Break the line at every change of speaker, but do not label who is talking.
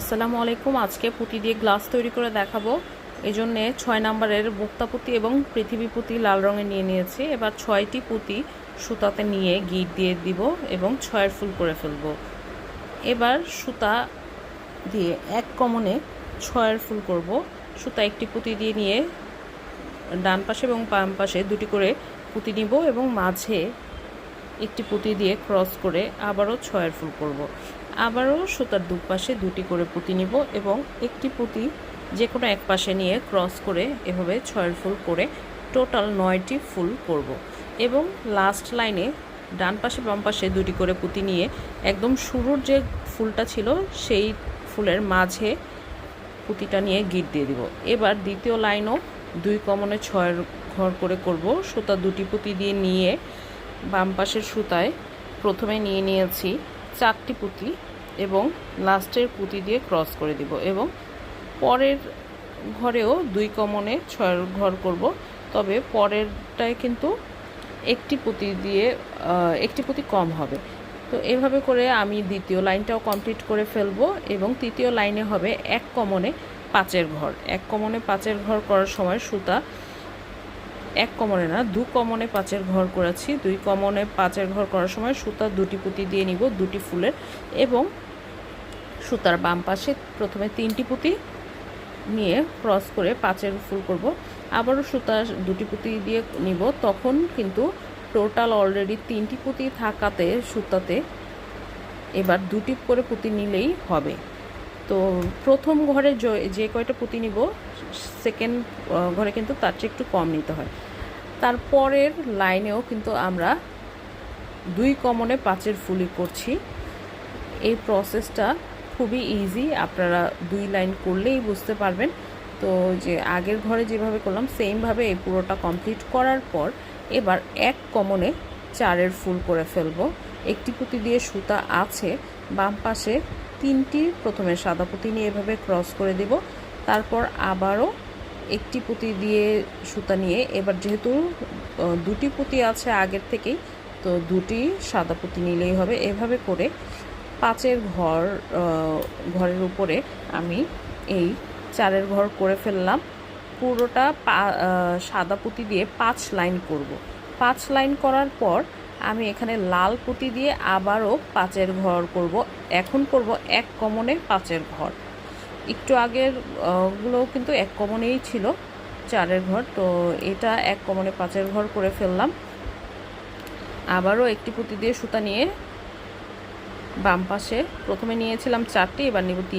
আসসালামু আলাইকুম। আজকে পুঁতি দিয়ে গ্লাস তৈরি করে দেখাবো। এই জন্যে ছয় নাম্বারের মুক্তা পুঁতি এবং পৃথিবী পুঁতি লাল রঙে নিয়ে নিয়েছি। এবার ছয়টি পুঁতি সুতাতে নিয়ে গিট দিয়ে দিব এবং ছয়ের ফুল করে ফেলব। এবার সুতা দিয়ে এক কমনে ছয়ের ফুল করব। সুতা একটি পুঁতি দিয়ে নিয়ে ডান পাশে এবং বাম পাশে দুটি করে পুঁতি নিব এবং মাঝে একটি পুঁতি দিয়ে ক্রস করে আবারও ছয়ের ফুল করব। আবারও সুতার দুপাশে দুটি করে পুঁতি নিব এবং একটি পুঁতি যে কোনো এক পাশে নিয়ে ক্রস করে এভাবে ছয়ের ফুল করে টোটাল নয়টি ফুল করব। এবং লাস্ট লাইনে ডান পাশে বাম পাশে দুটি করে পুঁতি নিয়ে একদম শুরুর যে ফুলটা ছিল সেই ফুলের মাঝে পুঁতিটা নিয়ে গিট দিয়ে দিব এবার দ্বিতীয় লাইনও দুই কমনে ছয়ের ঘর করে করব সুতা দুটি পুঁতি দিয়ে নিয়ে বাম পাশের সুতায় প্রথমে নিয়ে নিয়েছি চারটি পুঁতি এবং লাস্টের পুঁতি দিয়ে ক্রস করে দিব এবং পরের ঘরেও দুই কমনে ছয় ঘর করব। তবে পরেরটায় কিন্তু একটি পুঁতি দিয়ে একটি পুঁতি কম হবে। তো এভাবে করে আমি দ্বিতীয় লাইনটাও কমপ্লিট করে ফেলব এবং তৃতীয় লাইনে হবে এক কমনে পাঁচের ঘর। এক কমনে পাঁচের ঘর করার সময় সুতা এক কমনে না, দু কমনে পাঁচের ঘর করেছি। দুই কমনে পাঁচের ঘর করার সময় সুতা দুটি পুঁতি দিয়ে নিব, দুটি ফুলের এবং সুতার বাম পাশে প্রথমে তিনটি পুঁতি নিয়ে ক্রস করে পাঁচের ফুল করব। আবারও সুতা দুটি পুঁতি দিয়ে নিব। তখন কিন্তু টোটাল অলরেডি তিনটি পুঁতি থাকাতে সুতাতে এবার দুটি করে পুঁতি নিলেই হবে। তো প্রথম ঘরে য- কয়টা পুঁতি নিব সেকেন্ড ঘরে কিন্তু তার চেয়ে একটু কম নিতে হয়। তারপরের লাইনেও কিন্তু আমরা দুই কমনে পাঁচের ফুলই করছি। এই প্রসেসটা খুবই ইজি আপনারা দুই লাইন করলেই বুঝতে পারবেন। তো যে, আগের ঘরে যেভাবে করলাম সেমভাবে এই পুরোটা কমপ্লিট করার পর এবার এক কমনে চারের ফুল করে ফেলব। একটি পুঁতি দিয়ে সুতা আছে, বাম পাশে তিনটি প্রথমে সাদা পুঁতি নিয়ে এভাবে ক্রস করে দিব। তারপর আবারও একটি পুঁতি দিয়ে সুতা নিয়ে, এবার যেহেতু দুটি পুঁতি আছে আগের থেকেই, তো দুটি সাদা পুঁতি নিলেই হবে। এভাবে করে পাঁচের ঘর ঘরের উপরে আমি এই চারের ঘর করে ফেললাম। পুরোটা সাদা পুঁতি দিয়ে পাঁচ লাইন করব। পাঁচ লাইন করার পর আমি এখানে লাল পুঁতি দিয়ে আবারও পাঁচের ঘর করব। এখন করব এক কমনে পাঁচের ঘর। একটু আগেরগুলো কিন্তু এক কমনেই ছিল, চারের ঘর। তো এটা এক কমনে পাঁচের ঘর করে ফেললাম। আবারও একটি পুঁতি দিয়ে সুতা নিয়ে বাম পাশে প্রথমে নিয়েছিলাম চারটি, এবার নিব তিন